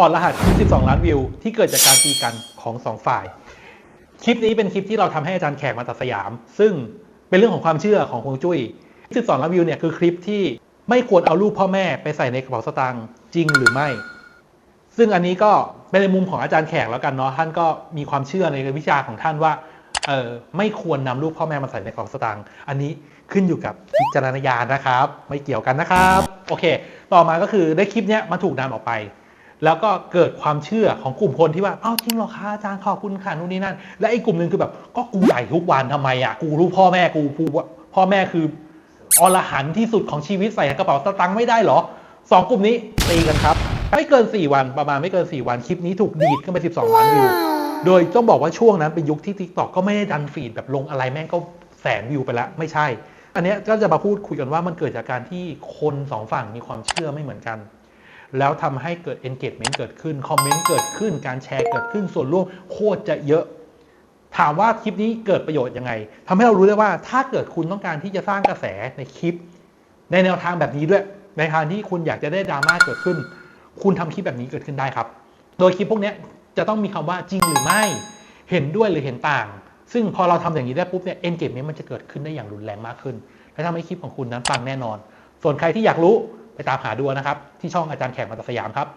ถอดรหัสคลิป 12 ล้านวิว ที่เกิดจากการตีกันของสองฝ่าย คลิปนี้เป็นคลิปที่เราทำให้อาจารย์แขกมาตัดสยาม ซึ่งเป็นเรื่องของความเชื่อของฮวงจุ้ย12 ล้านวิวเนี่ยคือคลิปที่ไม่ควรเอารูปพ่อแม่ไปใส่ในกระเป๋าสตางค์จริงหรือไม่ ซึ่งอันนี้ก็เป็นในมุมของอาจารย์แขกแล้วกันเนาะท่านก็มีความเชื่อในวิชาของท่านว่าเออไม่ควรนำรูปพ่อแม่มาใส่ในกระเป๋าสตางค์อันนี้ขึ้นอยู่กับวิจารณญาณนะครับ ไม่เกี่ยวกันนะครับ โอเค ต่อมาก็คือได้คลิปเนี้ยมันถูกนำออกไป แล้วก็เกิดความเชื่อของกลุ่มคนที่ว่าอ้าวจริงหรอคะอาจารย์ขอบคุณค่ะนู่นนี่นั่น และไอ้กลุ่มหนึ่งคือแบบก็กูใหญ่ทุกวันทำไมอะกูรู้พ่อแม่กูกูพ่อแม่คืออรหันที่สุดของชีวิตใส่กระเป๋าสตางค์ไม่ได้หรอสองกลุ่มนี้ตีกันครับ ไม่เกิน 4 วันประมาณไม่เกิน 4 วันคลิปนี้ถูกดีดขึ้นไป 12 ล้านวิว โดยต้องบอกว่าช่วงนั้นเป็นยุคที่ TikTok ก็ไม่ได้ดันฟีดแบบลงอะไรแม่งก็แสนวิวไปแล้วไม่ใช่ อันนี้ก็จะมาพูดคุยกันว่ามันเกิดจากการที่คนสองฝั่งมีความเชื่อไม่เหมือนกัน แล้วทำให้เกิด engagement เกิดขึ้น คอมเมนต์เกิดขึ้น การแชร์เกิดขึ้น ส่วนร่วมโคตรจะเยอะ ถามว่าคลิปนี้เกิดประโยชน์ยังไงทำให้เรารู้ได้ว่าถ้าเกิดคุณต้องการที่จะสร้างกระแสในคลิป ในแนวทางแบบนี้ด้วย ในทางที่คุณอยากจะได้ดราม่าเกิดขึ้น คุณทำคลิปแบบนี้เกิดขึ้นได้ครับ โดยคลิปพวกนี้จะต้องมีคำว่าจริงหรือไม่ เห็นด้วยหรือเห็นต่าง ซึ่งพอเราทำอย่างนี้ได้ปุ๊บเนี่ย engagement มันจะเกิดขึ้นได้อย่างรุนแรงมากขึ้น และทำให้คลิปของคุณนั้นปังแน่นอน ส่วนใครที่อยากรู้ ไปตามหาดูนะครับ ที่ช่องอาจารย์แขกมาตสยามครับ